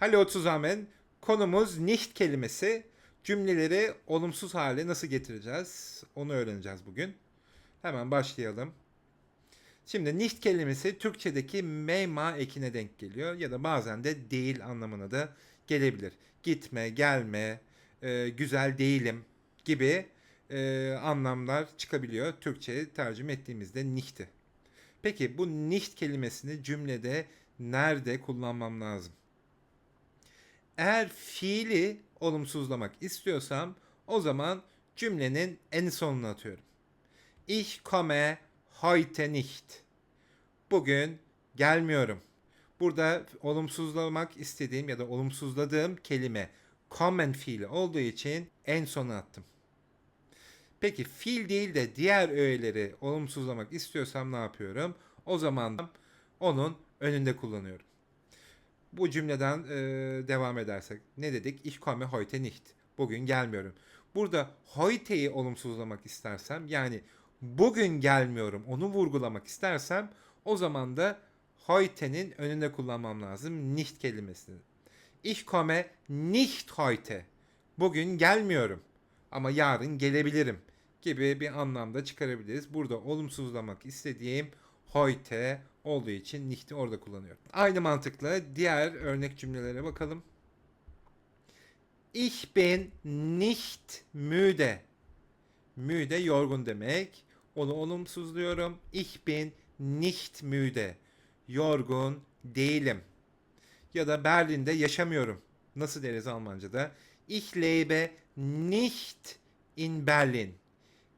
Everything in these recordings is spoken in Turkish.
Hallo zusammen. Konumuz nicht kelimesi. Cümleleri olumsuz hale nasıl getireceğiz? Onu öğreneceğiz bugün. Hemen başlayalım. Şimdi nicht kelimesi Türkçedeki meyma ekine denk geliyor ya da bazen de değil anlamına da gelebilir. Gitme, gelme, e, güzel değilim gibi e, anlamlar çıkabiliyor. Türkçe'ye tercüme ettiğimizde nicht'i. Peki bu nicht kelimesini cümlede nerede kullanmam lazım? Eğer fiili olumsuzlamak istiyorsam o zaman cümlenin en sonuna atıyorum. Ich komme heute nicht. Bugün gelmiyorum. Burada olumsuzlamak istediğim ya da olumsuzladığım kelime kommen fiili olduğu için en sona attım. Peki fiil değil de diğer öğeleri olumsuzlamak istiyorsam ne yapıyorum? O zaman onun önünde kullanıyorum. Bu cümleden e, devam edersek ne dedik? Ich komme heute nicht. Bugün gelmiyorum. Burada heute'yi olumsuzlamak istersem yani bugün gelmiyorum onu vurgulamak istersem o zaman da heute'nin önünde kullanmam lazım nicht kelimesini. Ich komme nicht heute. Bugün gelmiyorum ama yarın gelebilirim gibi bir anlamda çıkarabiliriz. Burada olumsuzlamak istediğim heute olduğu için nicht'i orada kullanıyorum. Aynı mantıkla diğer örnek cümlelere bakalım. Ich bin nicht müde. Müde yorgun demek. Onu olumsuzluyorum. Ich bin nicht müde. Yorgun değilim. Ya da Berlin'de yaşamıyorum. Nasıl deriz Almanca'da? Ich lebe nicht in Berlin.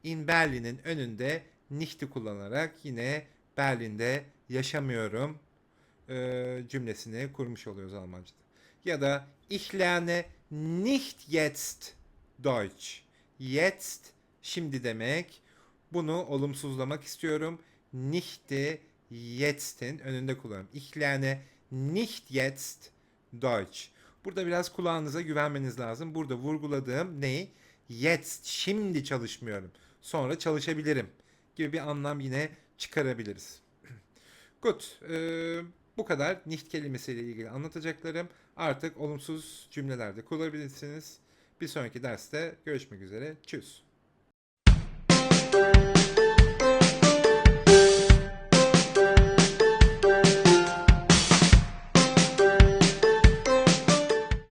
In Berlin'in önünde nicht'i kullanarak yine Berlin'de yaşamıyorum e, cümlesini kurmuş oluyoruz Almanca'da. Ya da ich lerne nicht jetzt Deutsch. Jetzt şimdi demek. Bunu olumsuzlamak istiyorum. Nicht'i yetzt'in önünde kullanıyorum. Ich lerne nicht jetzt Deutsch. Burada biraz kulağınıza güvenmeniz lazım. Burada vurguladığım ne? Jetzt, şimdi çalışmıyorum. Sonra çalışabilirim gibi bir anlam yine çıkarabiliriz. Good. Ee, bu kadar nicht kelimesiyle ilgili anlatacaklarım. Artık olumsuz cümlelerde kullanabilirsiniz. Bir sonraki derste görüşmek üzere. Tschüss.